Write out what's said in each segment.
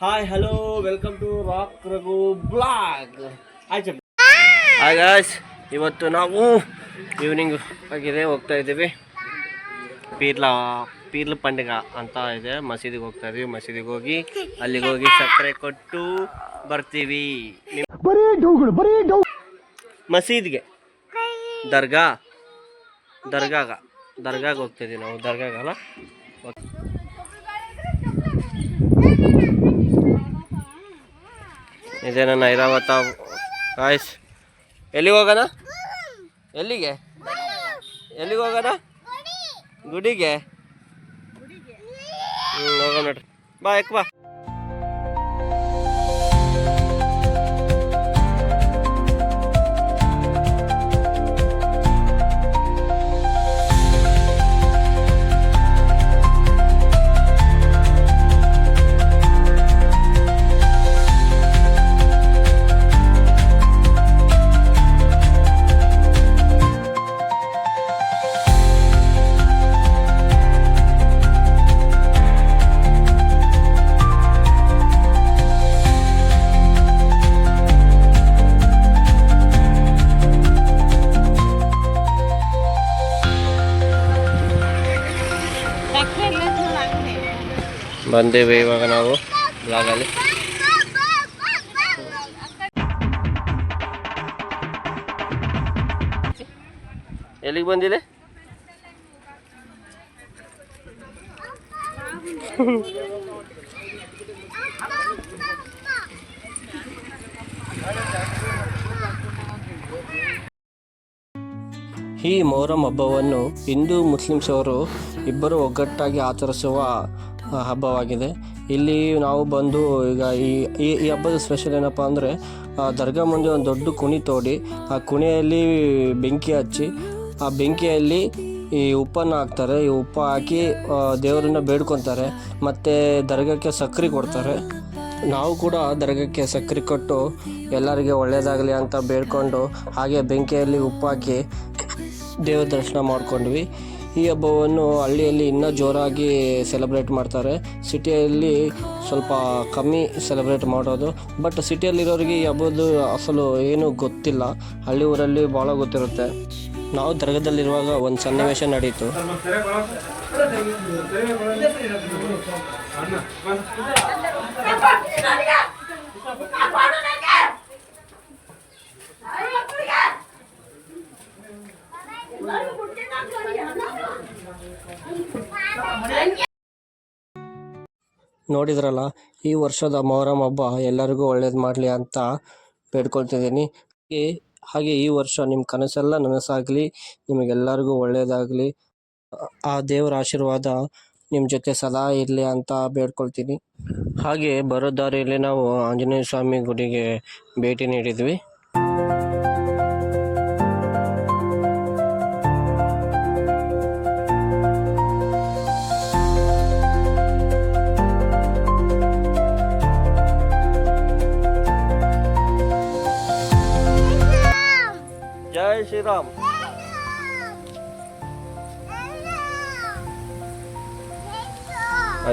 Hi hello welcome to rock Raghu blog hi Chappi hi guys ಇವತ್ತು ನಾವು evening ಆಗಿದೆ ಹೋಗ್ತಾ ಇದ್ದೀವಿ. ಪೀರ್ಲ ಪೀರ್ಲ ಪಂಡಿಗ ಅಂತ ಇದೆ. ಮಸೀದಿಗೆ ಹೋಗ್ತಾ ಇದೀವಿ ಮಸೀದಿಗೆ ಹೋಗಿ ಅಲ್ಲಿಗೆ ಹೋಗಿ ಸಕ್ಕರೆ ಕೊಟ್ಟು ಬರ್ತೀವಿ. ಮಸೀದಿಗೆ ಮಸೀದ್ಗೆ. ದರ್ಗಾ. ದರ್ಗಾಗ. ದರ್ಗಾಗ ಹೋಗ್ತಿದ್ದೀವಿ ನಾವು. ದರ್ಗಾಗಲ್ಲ ಇದೆ ನನ್ನ ಐರಾವತ ಆಯ್ಸ್ ಎಲ್ಲಿಗೆ ಹೋಗೋಣ? ಎಲ್ಲಿಗೆ? ಎಲ್ಲಿಗೆ ಹೋಗೋಣ? ಗುಡಿಗೆ. ಹ್ಞೂ ಹೋಗೋಣ ನೋಡ್ರಿ. ಬಾ ಯಾಕೆ ಬಾ ಬಂದೇವೆ ಇವಾಗ ನಾವು ಬ್ಲಾಗಲ್ಲಿ ಎಲ್ಲಿಗೆ ಬಂದಿದೆ ಈ ಮೊಹರಂ ಹಬ್ಬವನ್ನು ಹಿಂದೂ ಮುಸ್ಲಿಮ್ಸ್ ಅವರು ಇಬ್ಬರು ಒಗ್ಗಟ್ಟಾಗಿ ಆಚರಿಸುವ ಹಬ್ಬವಾಗಿದೆ. ಇಲ್ಲಿ ನಾವು ಬಂದು ಈಗ ಈ ಈ ಹಬ್ಬದ ಸ್ಪೆಷಲ್ ಏನಪ್ಪ ಅಂದರೆ ದರ್ಗಾ ಮುಂದೆ ಒಂದು ದೊಡ್ಡ ಕುಣಿ ತೋಡಿ, ಆ ಕುಣಿಯಲ್ಲಿ ಬೆಂಕಿ ಹಚ್ಚಿ, ಆ ಬೆಂಕಿಯಲ್ಲಿ ಈ ಉಪ್ಪನ್ನು ಹಾಕ್ತಾರೆ. ಈ ಉಪ್ಪು ಹಾಕಿ ದೇವರನ್ನ ಬೇಡ್ಕೊತಾರೆ. ಮತ್ತು ದರ್ಗಕ್ಕೆ ಸಕ್ಕರೆ ಕೊಡ್ತಾರೆ. ನಾವು ಕೂಡ ದರ್ಗಕ್ಕೆ ಸಕ್ಕರೆ ಕೊಟ್ಟು ಎಲ್ಲರಿಗೆ ಒಳ್ಳೆಯದಾಗಲಿ ಅಂತ ಬೇಡ್ಕೊಂಡು ಹಾಗೆ ಬೆಂಕಿಯಲ್ಲಿ ಉಪ್ಪು ಹಾಕಿ ದೇವ್ರ ದರ್ಶನ ಮಾಡ್ಕೊಂಡ್ವಿ. ಈ ಹಬ್ಬವನ್ನು ಹಳ್ಳಿಯಲ್ಲಿ ಇನ್ನೂ ಜೋರಾಗಿ ಸೆಲೆಬ್ರೇಟ್ ಮಾಡ್ತಾರೆ. ಸಿಟಿಯಲ್ಲಿ ಸ್ವಲ್ಪ ಕಮ್ಮಿ ಸೆಲೆಬ್ರೇಟ್ ಮಾಡೋದು. ಬಟ್ ಸಿಟಿಯಲ್ಲಿರೋರಿಗೆ ಈ ಹಬ್ಬದ ಅಸಲು ಏನೂ ಗೊತ್ತಿಲ್ಲ. ಹಳ್ಳಿ ಊರಲ್ಲಿ ಭಾಳ ಗೊತ್ತಿರುತ್ತೆ. ನಾವು ದರ್ಗದಲ್ಲಿರುವಾಗ ಒಂದು ಸನ್ನಿವೇಶ ನಡೀತು. ನೋಡಿದ್ರಲ್ಲ, ಈ ವರ್ಷದ ಮೊಹರಂ ಹಬ್ಬ ಎಲ್ಲರಿಗೂ ಒಳ್ಳೇದು ಮಾಡಲಿ ಅಂತ ಬೇಡ್ಕೊಳ್ತಿದ್ದೀನಿ. ಹಾಗೆ ಈ ವರ್ಷ ನಿಮ್ಮ ಕನಸೆಲ್ಲ ನನಸಾಗಲಿ, ನಿಮಗೆಲ್ಲರಿಗೂ ಒಳ್ಳೆಯದಾಗಲಿ ಆ ದೇವರ ಆಶೀರ್ವಾದ ನಿಮ್ಮ ಜೊತೆ ಸದಾ ಇರಲಿ ಅಂತ ಬೇಡ್ಕೊಳ್ತೀನಿ. ಹಾಗೆ, ಬರೋ ದಾರಿಯಲ್ಲಿ ನಾವು ಆಂಜನೇಯ ಸ್ವಾಮಿ ಗುಡಿಗೆ ಭೇಟಿ ನೀಡಿದ್ವಿ.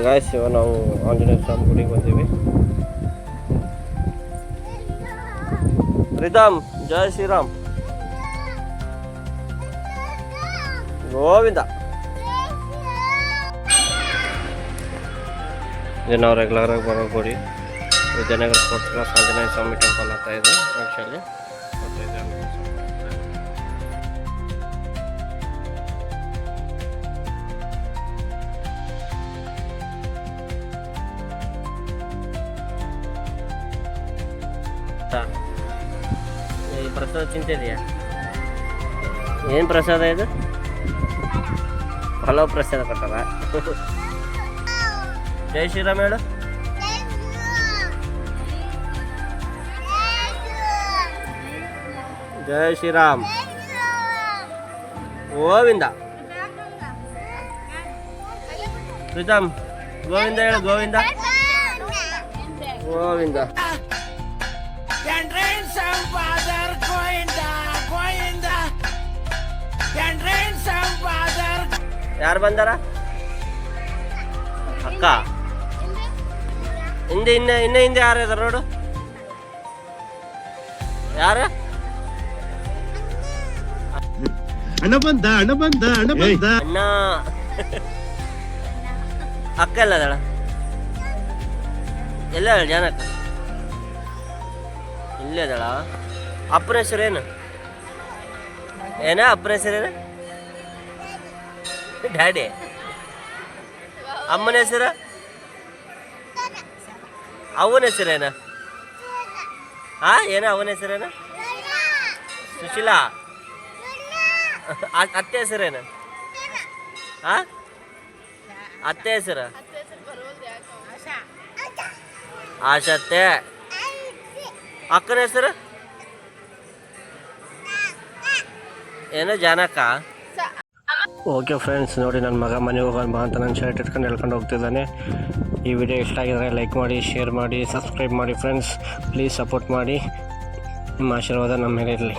ಗಾಯ್ಸ್ ಶಿವ ನಾವು ಆಂಜನೇಯ ಸ್ವಾಮಿ ಗುಡಿಗೆ ಬಂದೀವಿ. ರಿದಾಮ್ ಜೈ ಶ್ರೀರಾಮ್. ಗೋವಿಂದ. ಇದು ನಾವು ರೆಗ್ಯುಲರ್ ಆಗಿ ಬರೋ ಗುಡಿ. Vidyanagar sports class Anjaneya Swami temple ಅಂತ ಇದೆ ಆ್ಯಕ್ಚುಲಿ ಈ ಪ್ರಸಾದ ತಿಂತಿದೆಯಾ ಏನು ಪ್ರಸಾದ ಇದು ಪಲಾವ್ ಪ್ರಸಾದ ಕೊಟ್ಟಾರ ಜೈ ಶ್ರೀರಾಮ್ ಹೇಳು ಜೈ ಶ್ರೀರಾಮ್ ಗೋವಿಂದ ಶ್ರೀರಾಮ್ ಗೋವಿಂದ ಹೇಳು ಗೋವಿಂದ ಗೋವಿಂದ ಯಾರು ಬಂದಾರ? ಅಕ್ಕ. ಹಿಂದೆ ಇನ್ನ ಇನ್ನ ಹಿಂದೆ ಯಾರು ಇದಾರೆ ನೋಡು. ಯಾರು? ಅಣ್ಣ ಬಂದ ಅಣ್ಣ ಬಂದ ಅಣ್ಣ ಬಂದ. ಅಣ್ಣ. ಅಕ್ಕ ಎಲ್ಲ ಅದಳ? ಎಲ್ಲ ಜನ ಜನಕ್ಕ ಇಲ್ಲೇ ಅದಳ? ಅಪ್ಪನ ಹೆಸರೇನು ಏನ? ಅಪ್ಪನ ಹೆಸರೇನು ಡ್ಯಾಡಿ? ಅಮ್ಮನ ಹೆಸರು? ಅವನ ಹೆಸರೇನ ಹಾ ಏನ ಅವನ ಹೆಸರೇನ ಸುಶೀಲಾ? ಅತ್ತೆ ಹೆಸರೇನ ಹಾ ಅತ್ತೆ ಹೆಸರು? ಆಶತ್ತೆ ಅಕ್ಕನ ಹೆಸರು? ಏನೋ ಜಾನಕ್ಕ ಓಕೆ ಫ್ರೆಂಡ್ಸ್, ನೋಡಿ ನನ್ನ ಮಗ ಮನೆಗೆ ಹೋಗೋಣ ಬಾ ಅಂತ ನನ್ನ ಶರ್ಟ್ ಇಟ್ಕೊಂಡು ಹೇಳ್ಕೊಂಡು ಹೋಗ್ತಿದ್ದಾನೆ. ಈ ವಿಡಿಯೋ ಇಷ್ಟ ಆಗಿದ್ರೆ ಲೈಕ್ ಮಾಡಿ ಶೇರ್ ಮಾಡಿ ಸಬ್ಸ್ಕ್ರೈಬ್ ಮಾಡಿ ಫ್ರೆಂಡ್ಸ್ ಪ್ಲೀಸ್ ಸಪೋರ್ಟ್ ಮಾಡಿ. ನಿಮ್ಮ ಆಶೀರ್ವಾದ ನಮ್ಮ ಮೇಲೆ ಇರಲಿ.